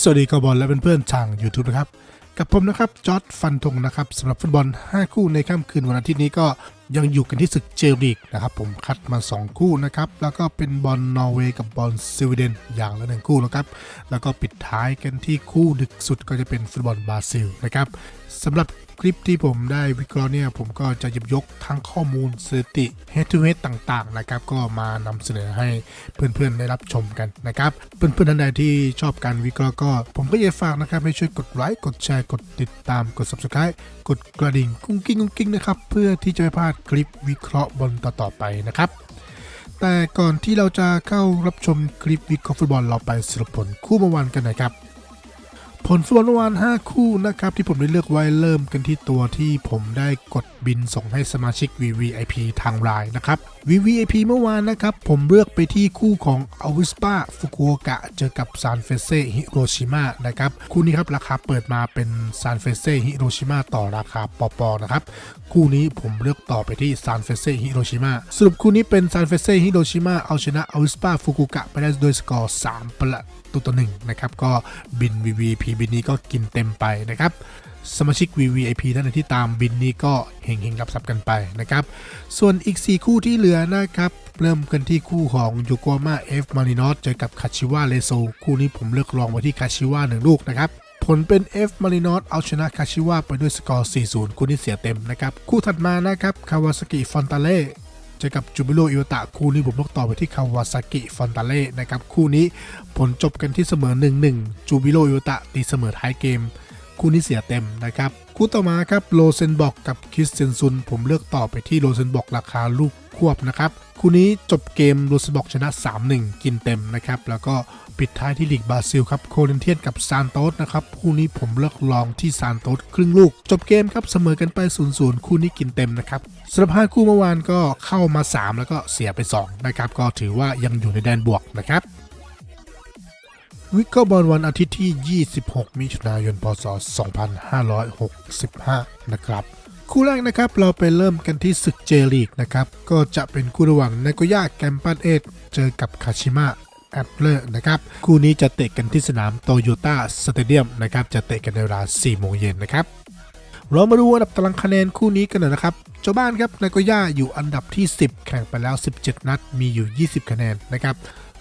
สวัสดีกบอลและเพื่อนๆทาง YouTube นะครับ กับผมนะครับจอร์ดฟันธงนะครับสำหรับฟุตบอล 5 คู่ในค่ำคืนวันอาทิตย์นี้ก็ยังอยู่กันที่ศึกเจลลีกนะครับผมคัดมา 2 คู่นะครับ แล้วก็เป็นบอลนอร์เวย์กับบอลสวีเดนอย่างละหนึ่งคู่นะครับ แล้วก็ปิดท้ายกันที่คู่ดึกสุดก็จะเป็นฟุตบอลบราซิลนะครับสำหรับ คลิปที่ผมได้วิเคราะห์เนี่ยผมก็จะหยิบยกทั้งข้อมูลสถิติ head to head ต่างๆนะครับก็มานำเสนอให้เพื่อนๆได้รับชมกันนะครับเพื่อนๆท่านใดที่ชอบการวิเคราะห์ก็ ผมก็อยากฝากนะครับให้ช่วยกดไลค์กดแชร์กดติดตามกด subscribe กดกระดิ่งกุ้งกิ้งกุ้งกิ้งนะครับเพื่อที่จะไม่พลาดคลิปวิเคราะห์บอลต่อๆไปนะครับแต่ก่อนที่เราจะเข้ารับชมคลิปวิเคราะห์ฟุตบอลเราไปสรุปผลคู่เมื่อวานกันหนะครับ ผลฟุตบอลเมื่อวาน 5 คู่นะครับ ที่ผมได้เลือกไว้เริ่มกันที่ตัวที่ผมได้กดบินส่งให้สมาชิก VVIP ทางไลน์นะครับ VVIP เมื่อวานนะครับ ผมเลือกไปที่คู่ของอวิสปาฟุกุโอกะเจอกับซานเฟเซฮิโรชิมานะครับ คู่นี้ครับ ราคาเปิดมาเป็นซานเฟเซฮิโรชิมาต่อราคาปอปอนะครับ คู่นี้ผมเลือกต่อไปที่ซานเฟเซฮิโรชิมาสรุปคู่นี้เป็นซานเฟเซฮิโรชิมาเอาชนะอวิสปาฟุกุโอกะไปได้โดยสกอร์ 3 ประตูต่อหนึ่งนะครับ ก็บิน VVIP บินนี้ก็กินเต็มไปนะครับ สมาชิก VVIP ท่านใดที่ตามบินนี้ก็เฮงเฮงรับทรัพย์กันไปนะครับ ส่วนอีก 4 คู่ที่เหลือนะครับ เริ่มกันที่คู่ของโยโกมาเอฟมารินอสเจอกับคาชิวาเลโซคู่นี้ผมเลือกลองไว้ที่คาชิวาหนึ่งลูกนะครับ ผลเป็น F มารินอสเอาชนะคาชิวาไปด้วยสกอร์ 4-0 คู่นี้เสียเต็มนะครับ คู่ถัดมานะครับคาวาซากิฟอนตาเล่เจอกับจูบิโรอิโอตะคู่นี้ผมลกต่อไปที่คาวาซากิฟอนตาเล่นะครับคู่นี้ผลจบกันที่เสมอ 1-1 จูบิโรอิโอตะตีเสมอท้ายเกม คู่นี้เสียเต็มนะครับ คู่ต่อมาครับโลเซนบอกกับคริสเซนซุน ผมเลือกต่อไปที่โลเซนบอกราคาลูกควบนะครับ คู่นี้จบเกมโลเซนบอกชนะ 3-1 กินเต็มนะครับ แล้วก็ปิดท้ายที่ลีกบราซิลครับโคเรนเทียนกับซานโตสนะครับ คู่นี้ผมเลือกลองที่ซานโตสครึ่งลูก จบเกมครับเสมอกันไป 0-0 คู่นี้กินเต็มนะครับสำหรับ5คู่เมื่อวานก็เข้ามา 3 แล้วก็เสียไป 2 นะครับ ก็ถือว่ายังอยู่ในแดนบวกนะครับ วิกเกอร์บอลวันอาทิตย์ที่ 26 มิถุนายน พศ 2565 นะครับ คู่แรกนะครับเราไปเริ่มกันที่ศึกเจลีกนะครับ ก็จะเป็นคู่ระหว่างนากย่าแกมปันเอทเจอกับคาชิมะแอปเลอร์นะครับ คู่นี้จะเตะกันที่สนามโตโยต้าสเตเดียมนะครับ จะเตะกันในเวลา 4 โมงเย็นนะครับ เรามาดูอันดับตารางคะแนนคู่นี้กันหน่อยนะครับ เจ้าบ้านครับนากย่าอยู่อันดับที่ 10 แข่งไปแล้ว 17 นัด มีอยู่ 20 คะแนนนะครับ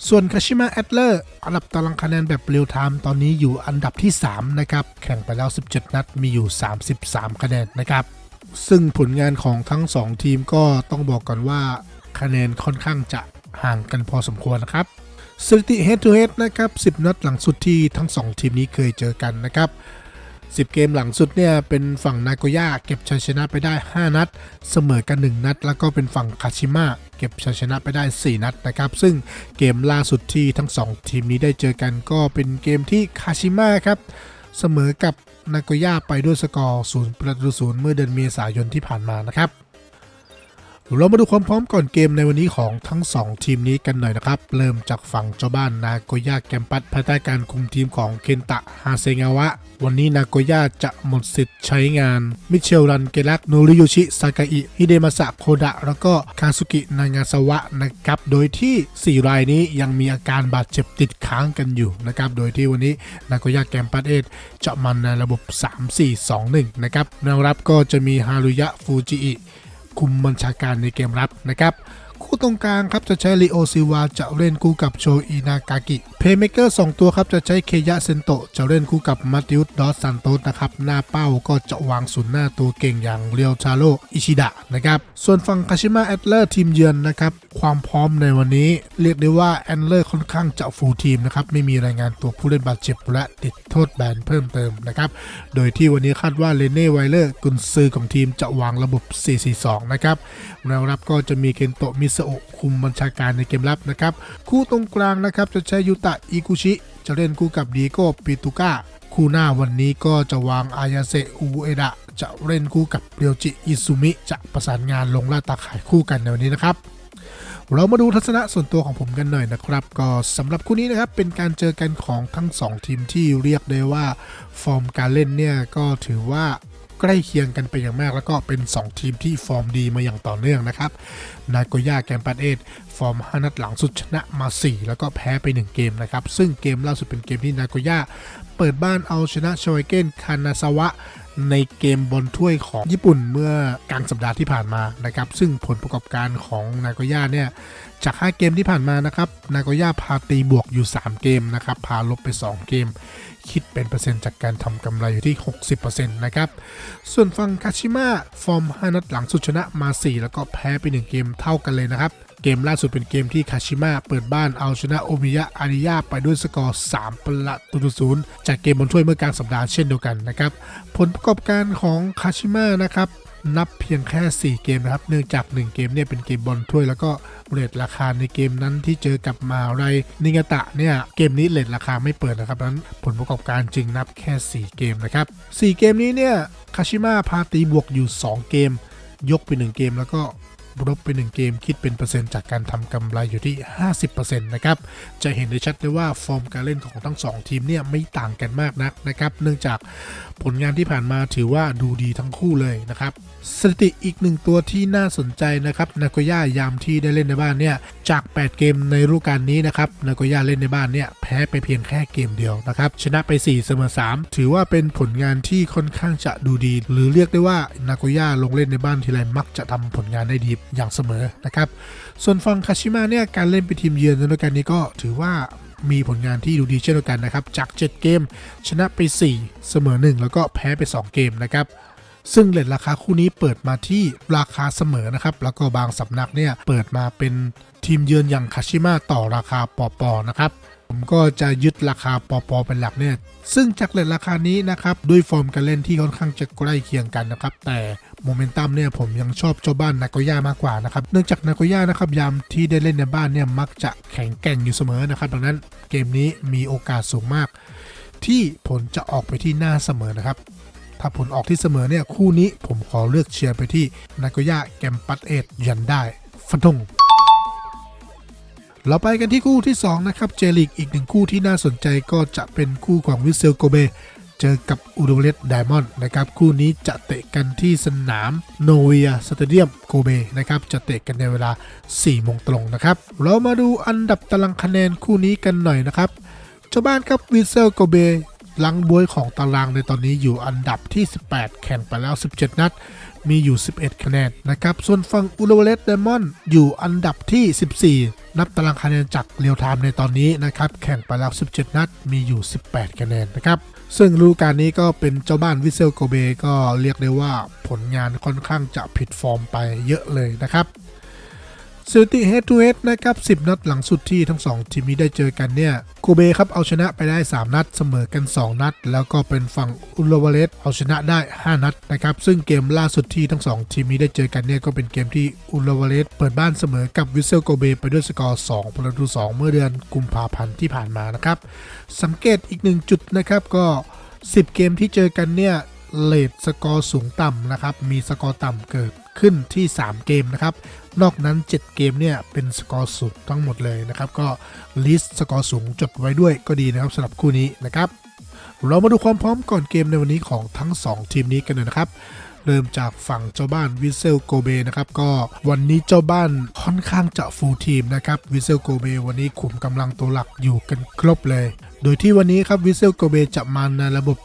ส่วนคาชิมะแอตเลอร์อันดับตารางคะแนนแบบเรียลไทม์ตอนนี้อยู่อันดับที่ 3 นะครับ แข่งไปแล้ว 17 นัดมีอยู่ 33 คะแนนนะครับ ซึ่งผลงานของทั้ง 2 ทีมก็ต้องบอกก่อนว่าคะแนนค่อนข้างจะห่างกันพอสมควรนะครับสถิติ head to head นะครับ 10 นัดหลังสุดที่ทั้ง 2 ทีมนี้เคยเจอกันนะครับ 10 เกมหลังสุดเนี่ยเป็นฝั่งนาโกย่าเก็บชัยชนะไปได้ 5 นัด เสมอกัน 1 นัด แล้วก็เป็นฝั่งคาชิมะเก็บชัยชนะไปได้ 4 นัดนะครับ ซึ่งเกมล่าสุดที่ทั้ง 2 ทีมนี้ได้เจอกันก็เป็นเกมที่คาชิมะครับเสมอกับนาโกย่าไปด้วยสกอร์ 0 ประตูศูนย์เมื่อเดือนเมษายนที่ผ่านมานะครับ เรามาดูความพร้อมก่อนเกมในวันนี้ของทั้ง 2 ทีมนี้กันหน่อยนะครับ เริ่มจากฝั่งเจ้าบ้านนาโกย่าแกมปัสภายใต้การคุมทีมของเคนตะฮาเซงาวะ วันนี้นาโกย่าจะหมดสิทธิ์ใช้งาน มิเชลรันเกลักโนริโยชิซากาอิฮิเดมาสะโคดะ แล้วก็คาซุกินางาซาวะนะครับ โดยที่ 4 รายนี้ยังมีอาการบาดเจ็บติดค้างกันอยู่นะครับ โดยที่วันนี้นาโกย่าแกมปัสเอสจะมันในระบบ 3-4-2-1 นะครับแนวรับก็จะมีฮารุยะฟูจิอิ คุมบัญชาการในเกมรับนะครับ คู่ตรงกลางครับจะใช้ลิโอซิวาจะเล่นคู่กับโชอินากากิ เพย์เมเกอร์2ตัวครับจะใช้เคยะเซนโตะจะเล่นคู่กับมาติอุสดอสซันโตสนะครับหน้าเป้าก็จะวางศูนย์หน้าตัวเก่งอย่างเรียวชาโรอิชิดะนะครับส่วนฝั่งคาชิมะแอตเลอร์ทีมเยือนนะครับความพร้อมในวันนี้ เรียกได้ว่าแอนเลอร์ค่อนข้างจะฟูลทีมนะครับไม่มีรายงานตัวผู้เล่นบาดเจ็บและติดโทษแบนเพิ่มเติมนะครับโดยที่วันนี้คาดว่าเลเน่ไวเลอร์กุนซือของทีมจะวางระบบ 4-4-2 นะครับแนวรับก็จะมีเคนโตะมิซาโอะคุมบัญชาการในเกมรับนะครับคู่ตรงกลางนะครับจะใช้ยูตะอิกุชิจะเล่นคู่กับดีโก้ปิตุก้าคู่หน้าวันนี้ก็จะวางอายาเซอูเอดะจะเล่นคู่กับเรียวจิอิซุมิ จะประสานงานลงล่าตาข่ายคู่กันในวันนี้นะครับ เรามาดูทัศนะส่วนตัวของผมกันหน่อยนะครับ ก็สำหรับคู่นี้นะครับเป็นการเจอกันของทั้ง 2 ทีมที่เรียกได้ว่า ฟอร์มการเล่นเนี่ยก็ถือว่า ใกล้เคียงกันไปอย่างมาก แล้วก็เป็น 2 ทีมที่ฟอร์มดีมาอย่างต่อเนื่องนะครับนาโกย่าแกมปันเอทฟอร์ม5นัดหลังสุดชนะมา 4 แล้วก็แพ้ไป 1 เกมนะครับ ซึ่งเกมล่าสุดเป็นเกมที่นาโกย่าเปิดบ้านเอาชนะโชยเกนคานาซาวะในเกมบอลถ้วยของญี่ปุ่นเมื่อกลางสัปดาห์ที่ผ่านมานะครับ ซึ่งผลประกอบการของนาโกย่าเนี่ย จาก 5 เกมที่ผ่านมานะครับ นาโกย่าพาตีบวกอยู่ 3 เกมนะครับ พาลบไป 2 เกม คิดเป็นเปอร์เซ็นต์จากการทำกำไรอยู่ที่ 60%นะครับ ส่วนฝั่งคาชิมะฟอร์ม 5 นัดหลังสุดชนะมา 4 แล้วก็แพ้ไป 1 เกมเท่ากันเลยนะครับเกมล่าสุดเป็นเกมที่คาชิมะเปิดบ้านเอาชนะโอมิยะอาริยาไปด้วยสกอร์3ประตูต่อศูนย์จากเกมบนถ้วยเมื่อกลางสัปดาห์เช่นเดียวกันนะครับ ผลประกอบการของคาชิมะนะครับ นับเพียงแค่ 4 เกมนะครับ เนื่องจาก 1 เกมเนี่ยเป็นเกมบอลถ้วย แล้วก็เรทราคาในเกมนั้นที่เจอกับมาไรนิงตะเนี่ยเกมนี้เรทราคาไม่เปิดนะครับดังนั้นผลประกอบการจึงนับแค่ 4 เกมนะครับ 4 เกมนี้เนี่ยคาชิมะพาตีบวกอยู่ 2 เกม ยกไป 1 เกมแล้วก็ ลบไป 1 เกมคิดเป็นเปอร์เซ็นต์จากการทำกำไรอยู่ที่ 50%นะครับ จะเห็นได้ชัดเลยว่าฟอร์มการเล่นของทั้ง 2 ทีมเนี่ยไม่ต่างกันมากนักนะครับ เนื่องจากผลงานที่ผ่านมาถือว่าดูดีทั้งคู่เลยนะครับสถิติอีกหนึ่งตัวที่น่าสนใจนะครับนากย่ายามที่ได้เล่นในบ้านเนี่ยจาก 8 เกมในฤดูกาลนี้นะครับนากย่าเล่นในบ้านเนี่ยแพ้ไปเพียงแค่เกมเดียวนะครับชนะไป 4 เสมอ 3 ถือว่าเป็นผลงานที่ค่อนข้างจะดูดี หรือเรียกได้ว่านากย่าลงเล่นในบ้านทีไรมักจะทำผลงานได้ดีอย่างเสมอนะครับ ส่วนฝั่งคาชิมะเนี่ยการเล่นเป็นทีมเยือนในฤดูกาลนี้ก็ถือว่ามีผลงานที่ดูดีเช่นเดียวกันนะครับ จาก 7 เกม ชนะไป 4 เสมอ 1 แล้วก็แพ้ไป 2 เกมนะครับซึ่งเลทราคาคู่นี้เปิดมาที่ราคาเสมอนะครับ แล้วก็บางสำนักเนี่ยเปิดมาเป็นทีมเยือนอย่างคาชิมะต่อราคาปอปอนะครับ ผมก็จะยึดราคาปอปอเป็นหลักเนี่ย ซึ่งจากเลทราคานี้นะครับด้วยฟอร์มการเล่นที่ค่อนข้างจะใกล้เคียงกันนะครับแต่โมเมนตัมเนี่ยผมยังชอบเจ้าบ้านนากย่ามากกว่านะครับเนื่องจากนากย่านะครับยามที่ได้เล่นในบ้านเนี่ยมักจะแข็งแกร่งอยู่เสมอนะครับดังนั้นเกมนี้มีโอกาสสูงมาก ที่ผลจะออกไปที่หน้าเสมอนะครับถ้าผลออกที่เสมอเนี่ยคู่นี้ผมขอเลือกเชียร์ไปที่นากย่าแกมปัตเอทยันได้ฟันธง เราไปกันที่คู่ที่ 2 นะครับ เจลิกอีกหนึ่งคู่ที่น่าสนใจก็จะเป็นคู่ของวิเซลโกเบเจอกับอูดเลสไดมอนด์นะครับ คู่นี้จะเตะกันที่สนามโนเวียสเตเดียมโกเบนะครับ จะเตะกันในเวลา 4 โมงตรงนะครับ เรามาดูอันดับตารางคะแนนคู่นี้กันหน่อยนะครับเจ้าบ้านครับวิเซลโกเบหลังบวยของตารางในตอนนี้อยู่อันดับที่ 18 แข่งไปแล้ว 17 นัด มีอยู่ 11 คะแนนนะครับ ส่วนฝั่งอุลเวเลสเดมอนอยู่อันดับที่ 14 นับตารางคะแนนจากเรียวไทม์ในตอนนี้นะครับ แข่งไปแล้ว 17 นัด มีอยู่ 18 คะแนนนะครับ ซึ่งฤดูกาลนี้ก็เป็นเจ้าบ้านวิเซลโกเบก็เรียกได้ว่าผลงานค่อนข้างจะผิดฟอร์มไปเยอะเลยนะครับ สถิติ head to head นะครับ 10 นัดหลังสุดที่ทั้ง 2 ทีมนี้ได้เจอกันเนี่ยโกเบครับเอาชนะไปได้ 3 นัดเสมอกัน 2 นัด แล้วก็เป็นฝั่งอุลวาเลสเอาชนะได้ 5 นัดนะครับ ซึ่งเกมล่าสุดที่ทั้ง 2 ทีมนี้ได้เจอกันเนี่ยก็เป็นเกมที่อุลวาเลสเปิดบ้านเสมอกับวิเซลโกเบไปด้วยสกอร์2ประตู 2 เมื่อเดือนกุมภาพันธ์ที่ผ่านมานะครับ สังเกตอีกหนึ่งจุดนะครับก็ 10 เกมที่เจอกันเนี่ย เลทสกอร์สูงต่ำนะครับ มีสกอร์ต่ำเกิดขึ้นที่ 3 เกมนะครับ นอกนั้น 7 เกมเนี่ยเป็นสกอร์สูงทั้งหมดเลยนะครับ ก็ลิสต์สกอร์สูงจดไว้ด้วยก็ดีนะครับสำหรับคู่นี้นะครับ เรามาดูความพร้อมก่อนเกมในวันนี้ของทั้ง 2 ทีมนี้กันเลยนะครับเริ่มจากฝั่งเจ้าบ้านวิเซลโกเบนะครับก็วันนี้เจ้าบ้านค่อนข้างจะฟูลทีมนะครับวิเซลโกเบวันนี้ขุมกำลังตัวหลักอยู่กันครบเลย โดยที่วันนี้ครับวิเซลโกเบจะมาในระบบ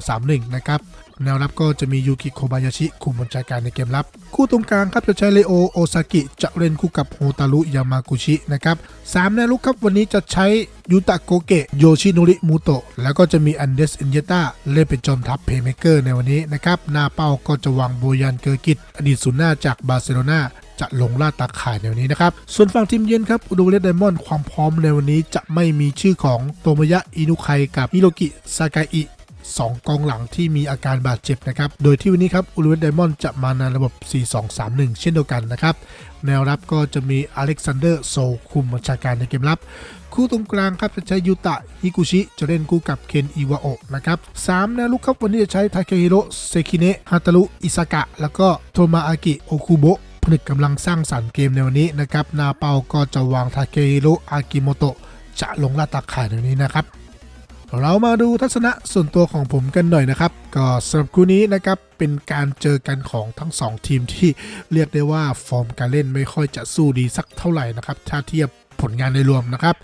4-2-3-1 นะครับ แนวรับก็จะมียูกิโคบายาชิคุมบัญชาการในเกมรับ คู่ตรงกลางครับจะใช้เลโอโอซากิจะเล่นคู่กับโฮตารุยามากุชินะครับสามแนวลุกครับวันนี้จะใช้ยูตะโกเกะโยชิโนริมูโตะแล้วก็จะมีอันเดสอินเยต้าเล่นเป็นจอมทัพเพย์เมเกอร์ในวันนี้นะครับหน้าเป้าก็จะวางโบยันเกอร์กิตอดีตศูนย์หน้าจากบาร์เซโลนาจะลงล่าตาข่ายในวันนี้นะครับ ส่วนฝั่งทีมเยือนครับอุดเลสไดมอนด์ความพร้อมในวันนี้จะไม่มีชื่อของโตมยะอินุไคกับฮิโรกิซากาอิ สองกองหลังที่มีอาการบาดเจ็บนะครับ โดยที่วันนี้ครับอุลเวสไดมอนด์จะมาในระบบ 4-2-3-1 เช่นเดียวกันนะครับ แนวรับก็จะมีอเล็กซานเดอร์โซคุมบัญชาการในเกมรับ คู่ตรงกลางครับจะใช้ยูตะฮิกุชิ จะเล่นคู่กับเคนอิวาโอะนะครับสามแนวลุกครับวันนี้จะใช้ทาเคฮิโร่เซคิเนะฮาตารุอิซากะ แล้วก็โทมาอากิโอคุโบะผนึกกำลังสร้างสรรค์เกมในวันนี้นะครับนาเปาก็จะวางทาเคฮิโร่อากิโมโตะจะลงล่าตาข่ายในวันนี้นะครับ เรามาดูทัศนะส่วนตัวของผมกันหน่อยนะครับ ก็สำหรับคู่นี้นะครับเป็นการเจอกันของทั้ง 2 ทีมที่เรียกได้ว่าฟอร์มการเล่นไม่ค่อยจะสู้ดีสักเท่าไหร่นะครับถ้าเทียบ ผลงานในรวมนะครับ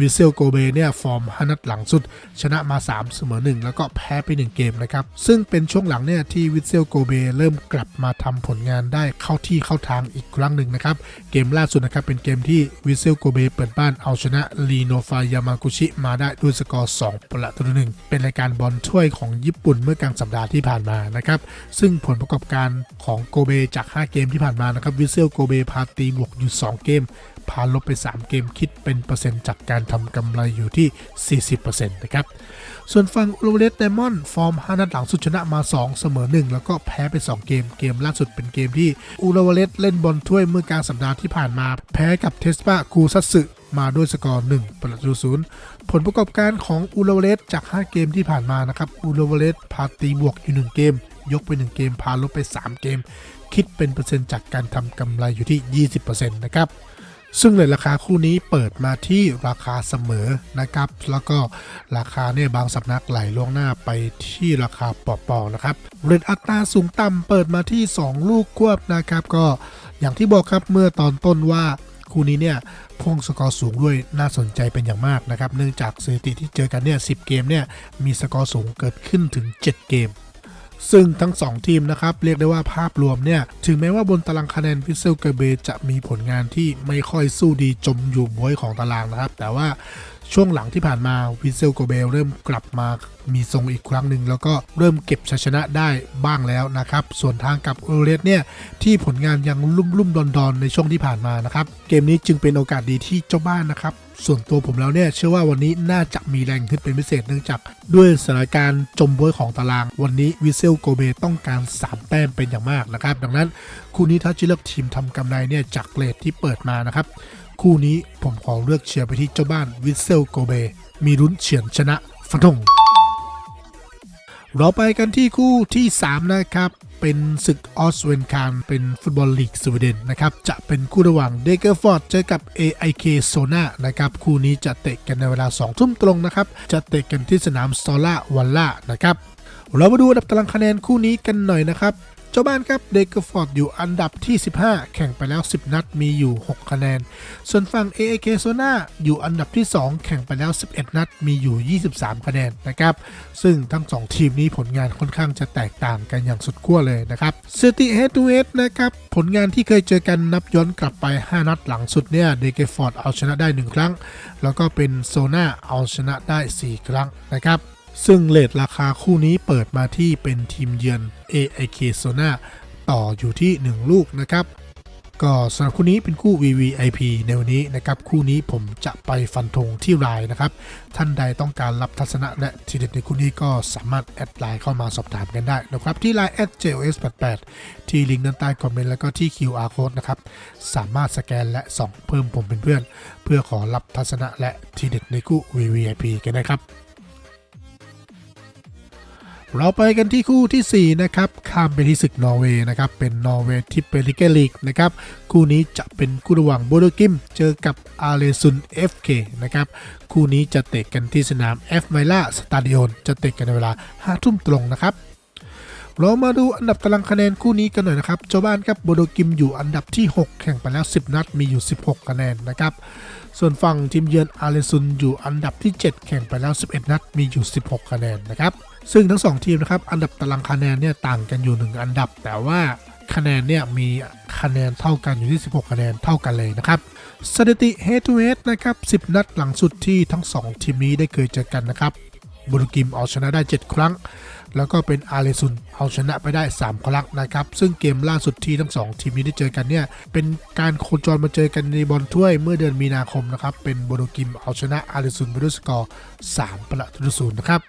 วิเซลโกเบเนี่ยฟอร์ม5นัดหลังสุด ชนะมา 3 เสมอ 1 แล้วก็แพ้ไป 1 เกมนะครับ ซึ่งเป็นช่วงหลังเนี่ยที่วิเซลโกเบเริ่มกลับมาทำผลงานได้เข้าที่เข้าทางอีกครั้งหนึ่งนะครับ เกมล่าสุดนะครับเป็นเกมที่วิเซลโกเบเปิดบ้านเอาชนะลีโนฟายามากุชิมาได้ด้วยสกอร์ 2 ประตูหนึ่งเป็นรายการบอลถ้วยของญี่ปุ่นเมื่อกลางสัปดาห์ที่ผ่านมานะครับซึ่งผลประกอบการของโกเบจาก 5 เกมที่ผ่านมานะครับวิเซลโกเบพาตีบวกอยู่ 2 เกม พาลบไป 3 เกมคิดเป็นเปอร์เซ็นต์จากการทำกำไรอยู่ที่ 40%นะครับ ส่วนฝั่งอุลเลสไดมอนด์ฟอร์ม 5 นัดหลังสุดชนะมา 2 เสมอ 1 แล้วก็แพ้ไป 2 เกม เกมล่าสุดเป็นเกมที่อุลเลสเล่นบอลถ้วยเมื่อกลางสัปดาห์ที่ผ่านมา แพ้กับเทสปาคูซัตสึมาด้วยสกอร์ 1 ประตูศูนย์ผลประกอบการของอุลเลสจาก 5 เกมที่ผ่านมานะครับอุลเลสพาตีบวกอยู่ 1 เกม ยกไป 1 เกม พาลบไป 3 เกม คิดเป็นเปอร์เซ็นต์จากการทำกำไรอยู่ที่ 20%นะครับ ซึ่งเลยราคาคู่นี้เปิดมาที่ราคาเสมอนะครับ แล้วก็ราคาเนี่ยบางสำนักไหลล่วงหน้าไปที่ราคาปอๆนะครับเรทอัตราสูงต่ำเปิดมาที่ 2 ลูกควบนะครับ ก็อย่างที่บอกครับเมื่อตอนต้นว่าคู่นี้เนี่ยพ่วงสกอร์สูงด้วยน่าสนใจเป็นอย่างมากนะครับ เนื่องจากสถิติที่เจอกันเนี่ย10 เกมเนี่ยมีสกอร์สูงเกิดขึ้นถึง 7 เกม ซึ่งทั้ง 2 ทีมนะครับ เรียกได้ว่าภาพรวมเนี่ย ถึงแม้ว่าบนตารางคะแนนพิเซลเกเบจะมีผลงานที่ไม่ค่อยสู้ดีจมอยู่บวยของตารางนะครับ แต่ว่าช่วงหลังที่ผ่านมาวิเซลโกเบลเริ่มกลับมามีทรงอีกครั้งหนึ่ง แล้วก็เริ่มเก็บชัยชนะได้บ้างแล้วนะครับ ส่วนทางกับโอเรสเนี่ย ที่ผลงานยังลุ่มลุ่มดอนดอนในช่วงที่ผ่านมานะครับ เกมนี้จึงเป็นโอกาสดีที่เจ้าบ้านนะครับ ส่วนตัวผมแล้วเนี่ยเชื่อว่าวันนี้น่าจะมีแรงขึ้นเป็นพิเศษเนื่องจากด้วยสถานการณ์จมบวยของตาราง วันนี้วิเซลโกเบต้องการ 3 แต้มเป็นอย่างมากนะครับ ดังนั้นคู่นี้ถ้าจะเลือกทีมทำกำไรเนี่ยจากเลทที่เปิดมานะครับ คู่นี้ผมขอเลือกเชียร์ไปที่เจ้าบ้านวิเซลโกเบมีลุ้นเฉือนชนะฟันธงเราไปกันที่คู่ที่ 3 นะครับ เป็นศึกออสเวนคารเป็นฟุตบอลลีกสวีเดนนะครับจะเป็นคู่ระหว่างเดเกอร์ฟอร์ดเจอกับ AIK โซนานะครับคู่นี้จะเตะกันในเวลา2ทุ่มตรงนะครับจะเตะกันที่สนามซอล่าวัลล่านะครับเรามาดูอันดับตารางคะแนนคู่นี้กันหน่อยนะครับ เจ้าบ้านครับเดกฟอร์ดอยู่อันดับที่ 15 แข่งไปแล้ว 10 นัดมีอยู่ 6 คะแนน ส่วนฝั่ง AAK โซนาอยู่อันดับที่ 2 แข่งไปแล้ว 11 นัดมีอยู่ 23 คะแนนนะครับ ซึ่งทั้ง 2 ทีมนี้ผลงานค่อนข้างจะแตกต่างกันอย่างสุดขั้วเลยนะครับสติ head to h นะครับผลงานที่เคยเจอกันนับย้อนกลับไป 5 นัดหลังสุดเนี่ยเดกฟอร์ดเอาชนะได้ 1 ครั้ง แล้วก็เป็นโซนาเอาชนะได้ 4 ครั้งนะครับ ซึ่งเลทราคาคู่นี้เปิดมาที่เป็นทีมเยือน AIK s o n a ต่ออยู่ที่ 1 ลูกนะครับ ก็สำหรับคู่นี้เป็นคู่ VVIP ในวันนี้นะครับ คู่นี้ผมจะไปฟันธงที่รายนะครับ ท่านใดต้องการรับทัศนะและทีเด็ดในคู่นี้ก็สามารถแอดไลน์เข้ามาสอบถามกันได้นะครับ ที่ Line @jos88 ที่ลิงก์ด้านใต้คอมเมนต์แล้วก็ที่ QR code นะครับ สามารถสแกนและส่องเพิ่มผมเป็นเพื่อน เพื่อขอรับทัศนะและทีเด็ดในคู่ VVIP กันนะครับ เราไปกันที่คู่ทีสี่ 4 นะครับ ข้ามไปที่ศึกนอร์เวย์นะครับ เป็นนอร์เวย์ที่เป็นลิเกลีกนะครับ คู่นี้จะเป็นคู่ระหว่างโบโดกิม เจอกับอาเลซุน FK นะครับ คู่นี้จะเตะกันที่สนาม F ไมล่าสตาดิโอนจะเตะกันในเวลา5ทุ่มตรงนะครับเรามาดูอันดับตารางคะแนนคู่นี้กันหน่อยนะครับเจ้าบ้านครับโบโดกิมอยู่อันดับที่ 6 แข่งไปแล้ว 10 นัดมีอยู่ 16 คะแนนนะครับ ส่วนฝั่งทีมเยือนอาเลซุนอยู่อันดับที่ 7 แข่งไปแล้ว 11 นัดมีอยู่ 16 คะแนนนะครับ ซึ่งทั้ง 2 ทีมนะครับอันดับตารางคะแนนเนี่ยต่างกันอยู่ 1 อันดับ แต่ว่าคะแนนเนี่ยมีคะแนนเท่ากันอยู่ที่ 16 คะแนนเท่ากันเลยนะครับสถิติ head to head นะครับ 10 นัดหลังสุดที่ทั้ง 2 ทีมนี้ได้เคยเจอกันนะครับบุรกิมเอาชนะได้ 7 ครั้ง แล้วก็เป็นอาเลซุนเอาชนะไปได้ 3 ครั้งนะครับ ซึ่งเกมล่าสุดที่ทั้ง 2 ทีมนี้ได้เจอกันเนี่ย เป็นการโคจรมาเจอกันในบอลถ้วยเมื่อเดือนมีนาคมนะครับ เป็นโบโดกิมเอาชนะอาเลซุนไปด้วยสกอร์ 3 ประตูศูนย์นะครับ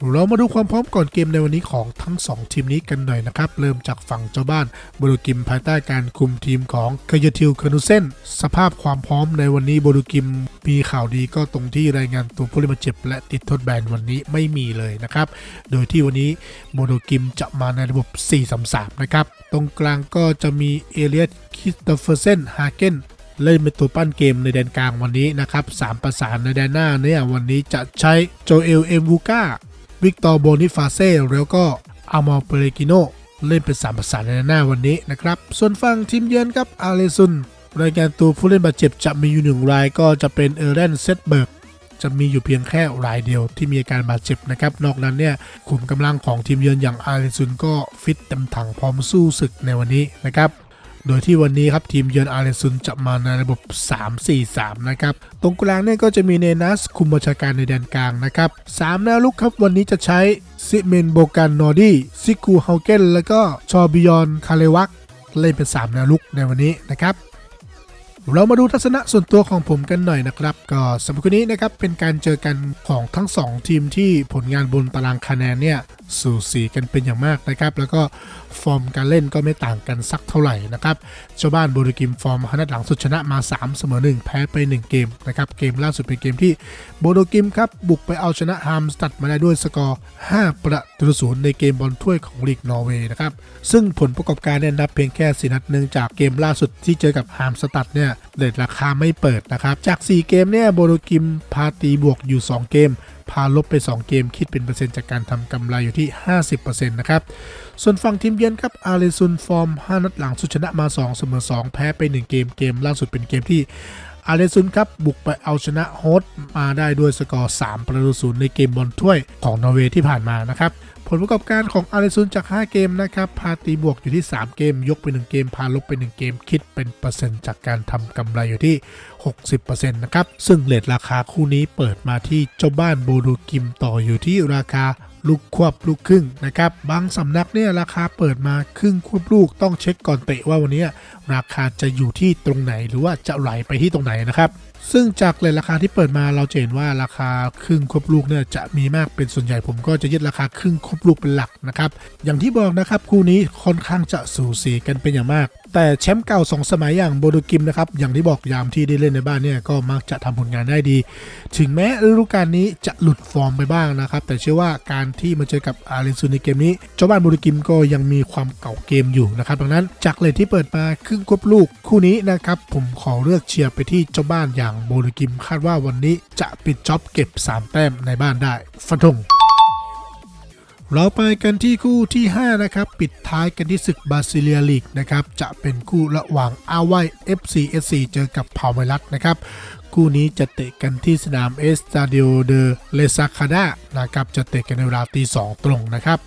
เรามาดูความพร้อมก่อนเกมในวันนี้ของทั้ง 2 ทีมนี้กันหน่อยนะครับ เริ่มจากฝั่งเจ้าบ้านโบโดกิมภายใต้การคุมทีมของคยทิลคานุเซนสภาพความพร้อมในวันนี้โบโดกิมมีข่าวดีก็ตรงที่รายงานตัวผู้เล่นบาดเจ็บ และติดโทษแบนวันนี้ไม่มีเลยนะครับ โดยที่วันนี้โบโดกิมจะมาในระบบ 4-3-3 นะครับ ตรงกลางก็จะมีเอเลียสคิสตเฟอร์เซนฮาเกนเล่นเป็นตัวปั้นเกมในแดนกลางวันนี้นะครับสามประสานในแดนหน้าเนี่ยวันนี้จะใช้โจเอลเอมวูกา วิกตอร์โบนิฟาเซ่แล้วก็อามอเปเรกิโนเล่นเป็นสามประสานในหน้าวันนี้นะครับ ส่วนฝั่งทีมเยือนครับอาเลซุนรายงานตัวผู้เล่นบาดเจ็บจะมีอยู่หนึ่งรายก็จะเป็นเอเรนเซตเบิร์กจะมีอยู่เพียงแค่รายเดียวที่มีอาการบาดเจ็บนะครับ นอกนั้นเนี่ยขุมกำลังของทีมเยือนอย่างอาริซุนก็ฟิตเต็มถังพร้อมสู้ศึกในวันนี้นะครับ โดยที่วันนี้ครับทีมเยือนอาริซุนจะมาในระบบ 3-4-3 นะครับ ตรงกลางเนี่ยก็จะมีเนนัสคุมบัญชาการในแดนกลางนะครับสามแนวลุกครับวันนี้จะใช้ซิเมนโบกันนอร์ดี้ซิกูเฮาเกนแล้วก็ชอบิยอนคาเลวักเล่นเป็น 3 แนวลุกในวันนี้นะครับ เรามาดูทัศนะส่วนตัวของผมกันหน่อยนะครับ ก็สำหรับคนนี้นะครับเป็นการเจอกันของทั้ง 2 ทีมที่ผลงานบนตารางคะแนนเนี่ย สูสีกันเป็นอย่างมากนะครับ แล้วก็ฟอร์มการเล่นก็ไม่ต่างกันสักเท่าไหร่นะครับเจ้าบ้านโบรกิมฟอร์มฮันัดหลังสุดชนะมา 3 เสมอ 1 แพ้ไป 1 เกมนะครับเกมล่าสุดเป็นเกมที่โบโดกิมครับบุกไปเอาชนะฮามสตัดมาได้ด้วยสกอร์ 5 ประตูศูนย์ในเกมบอลถ้วยของลีกนอร์เวย์นะครับซึ่งผลประกอบการเนี่ยนับเพียงแค่สีนัดเนื่องจากเกมล่าสุดที่เจอกับฮามสตัดเนี่ยเรทราคาไม่เปิดนะครับจาก 4 เกมเนี่ยโบโดกิมพาตีบวกอยู่ 2 เกม พาลบไป 2 เกมคิดเป็นเปอร์เซ็นต์จากการทำกำไรอยู่ที่ 50%นะครับ ส่วนฝั่งทีมเยือนครับอาริซุนฟอร์ม 5 นัดหลังสุดชนะมา 2 เสมอ 2 แพ้ไป 1 เกมเกมล่าสุดเป็นเกมที่อาริซุนครับ บุกไปเอาชนะโฮสต์มาได้ด้วยสกอร์ 3 ประตูศูนย์ในเกมบอลถ้วยของนอร์เวย์ที่ผ่านมานะครับ ผลประกอบการของอาริซุนจาก 5 เกมนะครับพาตีบวกอยู่ที่ 3 เกม ยกไป 1 เกม พาลบไป 1 เกม คิดเป็นเปอร์เซ็นต์จากการทำกำไรอยู่ที่ 60%นะครับ ซึ่งเลทราคาคู่นี้เปิดมาที่เจ้าบ้านโบดูกิมต่ออยู่ที่ราคาลูกควบลูกครึ่งนะครับ บางสำนักเนี่ยราคาเปิดมาครึ่งควบลูกต้องเช็คก่อนเตะว่าวันนี้ราคาจะอยู่ที่ตรงไหนหรือว่าจะไหลไปที่ตรงไหนนะครับ ซึ่งจากเลยราคาที่เปิดมาเราเห็นว่าราคาครึ่งควบลูกเนี่ยจะมีมากเป็นส่วนใหญ่ผมก็จะยึดราคาครึ่งควบลูกเป็นหลักนะครับ อย่างที่บอกนะครับคู่นี้ค่อนข้างจะสูสีกันเป็นอย่างมากแต่แชมป์เก่า2สมัยอย่างโบโดกิมนะครับอย่างที่บอกยามที่ได้เล่นในบ้านเนี่ยก็มักจะทำผลงานได้ดี ถึงแม้ฤดูกาลนี้จะหลุดฟอร์มไปบ้างนะครับ แต่เชื่อว่าการที่มาเจอกับอาริซุนในเกมนี้ เจ้าบ้านโบโดกิมก็ยังมีความเก่าเกมอยู่นะครับดังนั้นจากเลทที่เปิดมาครึ่งควบลูกคู่นี้นะครับผมขอเลือกเชียร์ไปที่เจ้าบ้านอย่างโบโดกิม คาดว่าวันนี้จะปิดจ็อบเก็บ 3 แต้มในบ้านได้ฟันธง เราไปกันที่คู่ที่ 5 นะครับ ปิดท้ายกันที่ศึกบาซิเลียลีกนะครับ จะเป็นคู่ระหว่างอาไว FCSC เอส4เจอกับพาวเมลัสนะครับ คู่นี้จะเตะกันที่สนามเอสตาดิโอเดเลซาคาดานะครับ จะเตะกันในเวลาตีสองตรงนะครับ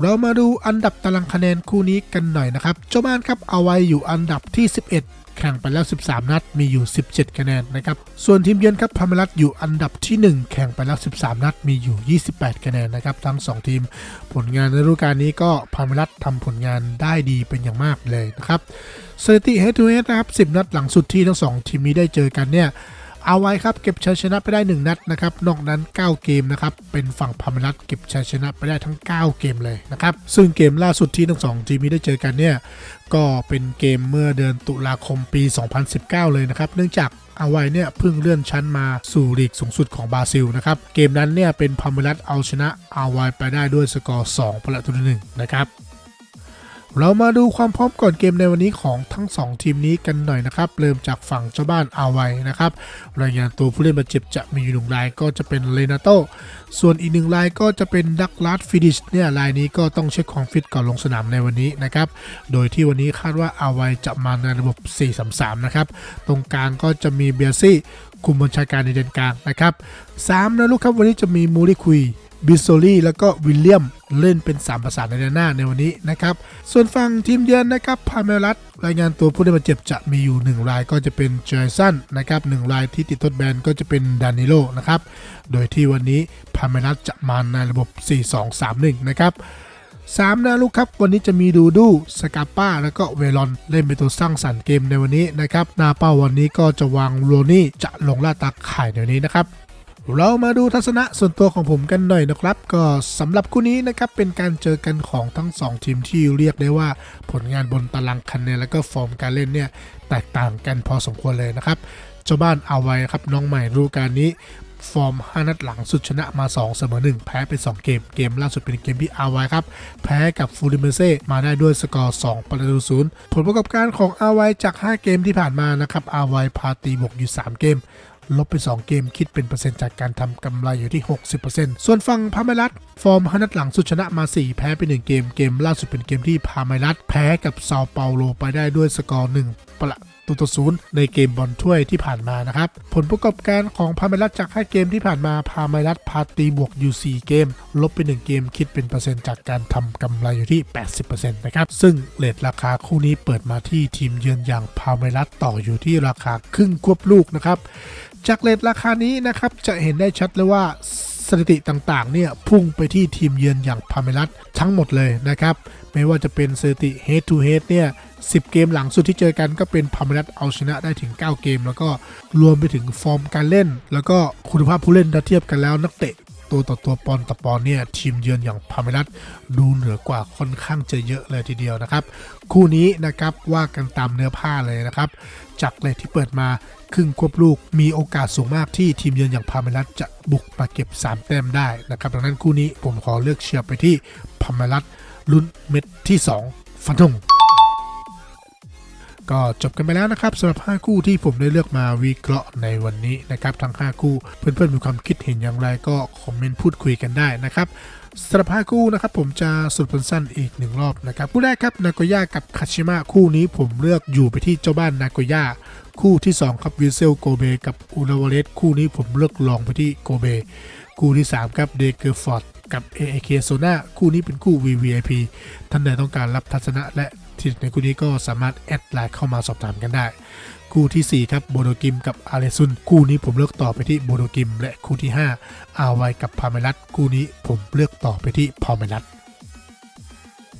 เรามาดูอันดับตารางคะแนนคู่นี้กันหน่อยนะครับ เจ้าบ้านครับเอาไว้อยู่อันดับที่ 11 แข่งไปแล้ว 13 นัดมีอยู่ 17 คะแนนนะครับส่วนทีมเยือนครับพาเมรัสอยู่อันดับที่ 1 แข่งไปแล้ว 13 นัดมีอยู่ 28 คะแนนนะครับทั้ง 2 ทีม ผลงานในฤดูกาลนี้ก็พาเมรัสทำผลงานได้ดีเป็นอย่างมากเลยนะครับสถิติ head to head นะครับ 10 นัดหลังสุดที่ทั้ง 2 ทีมนี้ได้เจอกันเนี่ย เอาไว้ครับเก็บชัยชนะไปได้ 1 นัดนะครับนอกนั้น 9 เกมนะครับเป็นฝั่งพมรัตเก็บชัยชนะไปได้ทั้ง 9 เกมเลยนะครับซึ่งเกมล่าสุดที่ทั้งสองทีมนี้ได้เจอกันเนี่ยก็เป็นเกมเมื่อเดือนตุลาคมปี 2019 เลยนะครับเนื่องจากอาไวเนี่ยเพิ่งเลื่อนชั้นมาสู่ลีกสูงสุดของบราซิลนะครับเกมนั้นเนี่ยเป็นพมรัตเอาชนะอาไวไปได้ด้วยสกอร์2ประตูต่อหนึ่งนะครับ เรามาดูความพร้อมก่อนเกมในวันนี้ของทั้ง 2 ทีมนี้กันหน่อยนะครับ เริ่มจากฝั่งเจ้าบ้านอาไวนะครับ รายงานตัวผู้เล่นบาดเจ็บจะมีอยู่หนึ่งรายก็จะเป็นเลนาโตส่วนอีกหนึ่งรายก็จะเป็นดักลาสฟิดิชเนี่ยรายนี้ก็ต้องเช็คความฟิตก่อนลงสนามในวันนี้นะครับ โดยที่วันนี้คาดว่าอาไวจะมาในระบบ 4-3-3 นะครับ ตรงกลางก็จะมีเบียซี่คุมบัญชาการในเดนกลางนะครับ3นะลูกครับวันนี้จะมีมูริคุย บิสโซลี่แล้วก็วิลเลียมเล่นเป็น 3 ประสานในด้านหน้าในวันนี้นะครับ ส่วนฝั่งทีมเยือนนะครับพาเมลัสรายงานตัวผู้ได้บาดเจ็บจะมีอยู่ 1 รายก็จะเป็นเจสันนะครับหนึ่งรายที่ติดทดแบนก็จะเป็นดานิโลนะครับ โดยที่วันนี้พาเมลัสจะมาในระบบ 4-2-3-1 นะครับสามนะลูกครับ วันนี้จะมีดูดูสกาป้า แล้วก็เวลอนเล่นเป็นตัวสร้างสรรค์เกมในวันนี้นะครับหน้าเป้าวันนี้ก็จะวางโรนี่จะลงล่าตาข่ายในวันนี้นะครับ เรามาดูทัศนะส่วนตัวของผมกันหน่อยนะครับ ก็สำหรับคู่นี้นะครับเป็นการเจอกันของทั้ง 2 ทีมที่เรียกได้ว่าผลงานบนตารางคะแนนแล้วก็ฟอร์มการเล่นเนี่ยแตกต่างกันพอสมควรเลยนะครับเจ้าบ้านเอาไว้ครับน้องใหม่ฤดูกาลนี้ฟอร์ม 5 นัดหลังสุดชนะมา 2 เสมอ 1 แพ้ไป2เกม เกมล่าสุดเป็นเกมที่อาไวครับ แพ้กับฟูริเมเซ่มาได้ด้วยสกอร์ 2 ประตูศูนย์ผลประกอบการของอาไวจาก 5 เกมที่ผ่านมานะครับอาไวพาตีบวกอยู่ 3 เกม ลบไป 2 เกมคิดเป็นเปอร์เซ็นต์จากการทำกำไรอยู่ที่ 60%ส่วนฝั่งพาเมลัสฟอร์ม5นัดหลังสุดชนะมา 4 แพ้ไป 1 เกม เกมล่าสุดเป็นเกมที่พาเมลัสแพ้กับซาเปาโลไปได้ด้วยสกอร์1ประตูต่อศูนย์ในเกมบอลถ้วยที่ผ่านมานะครับ ผลประกอบการของพาเมลัสจาก 5 เกมที่ผ่านมาพาเมลัสพาตีบวกอยู่ 4 เกม ลบไป 1 เกมคิดเป็นเปอร์เซ็นต์จากการทำกำไรอยู่ที่ 80%นะครับ ซึ่งเลทราคาคู่นี้เปิดมาที่ทีมเยือนอย่างพาเมลัสต่ออยู่ที่ราคาครึ่งควบลูกนะครับ จากเลทราคานี้นะครับจะเห็นได้ชัดเลยว่าสถิติต่างๆเนี่ยพุ่งไปที่ทีมเยือนอย่างพาเมลัสทั้งหมดเลยนะครับ ไม่ว่าจะเป็นสถิติ head to head เนี่ย10 เกมหลังสุดที่เจอกันก็เป็นพาเมลัสเอาชนะได้ถึง 9 เกม แล้วก็รวมไปถึงฟอร์มการเล่น แล้วก็คุณภาพผู้เล่นถ้าเทียบกันแล้วนักเตะตัวต่อตัวปอนต่อปอนเนี่ยทีมเยือนอย่างพาเมลัสดูเหนือกว่าค่อนข้างจะเยอะเลยทีเดียวนะครับ คู่นี้นะครับว่ากันตามเนื้อผ้าเลยนะครับ จากเลทที่เปิดมา ครึ่งควบลูกมีโอกาสสูงมากที่ทีมเยือนอย่างพาเมลัสจะบุกมาเก็บ 3 แต้มได้นะครับดังนั้นคู่นี้ผมขอเลือกเชียร์ไปที่พาเมลัสลุ้นเม็ดที่ 2 ฟันธงก็จบกันไปแล้วนะครับสำหรับ 5 คู่ที่ผมได้เลือกมาวิเคราะห์ในวันนี้นะครับทั้ง 5 คู่เพื่อนๆมีความคิดเห็นอย่างไรก็คอมเมนต์พูดคุยกันได้นะครับ สำหรับ5คู่นะครับผมจะสรุปผลสั้นอีกหนึ่งรอบนะครับคู่แรกครับนากย่ากับคาชิมะคู่นี้ผมเลือกอยู่ไปที่เจ้าบ้านนากย่าคู่ที่ 2 ครับวิเซลโกเบกับอุราวาเลสคู่นี้ผมเลือกลองไปที่โกเบคู่ที่ 3 ครับเดเกอร์ฟอร์ดกับ AAK โซนาคู่นี้เป็นคู่ VVIP ท่านใดต้องการรับทัศนะและที่ในคู่นี้ก็สามารถแอดไลน์เข้ามาสอบถามกันได้ คู่ทีสี่ 4 ครับโบโดกิมกับอาเลซุน คู่นี้ผมเลือกต่อไปที่โบโดกิม และคู่ที่ 5 อาไวกับพาเมลัสคู่นี้ผมเลือกต่อไปที่พาเมลัส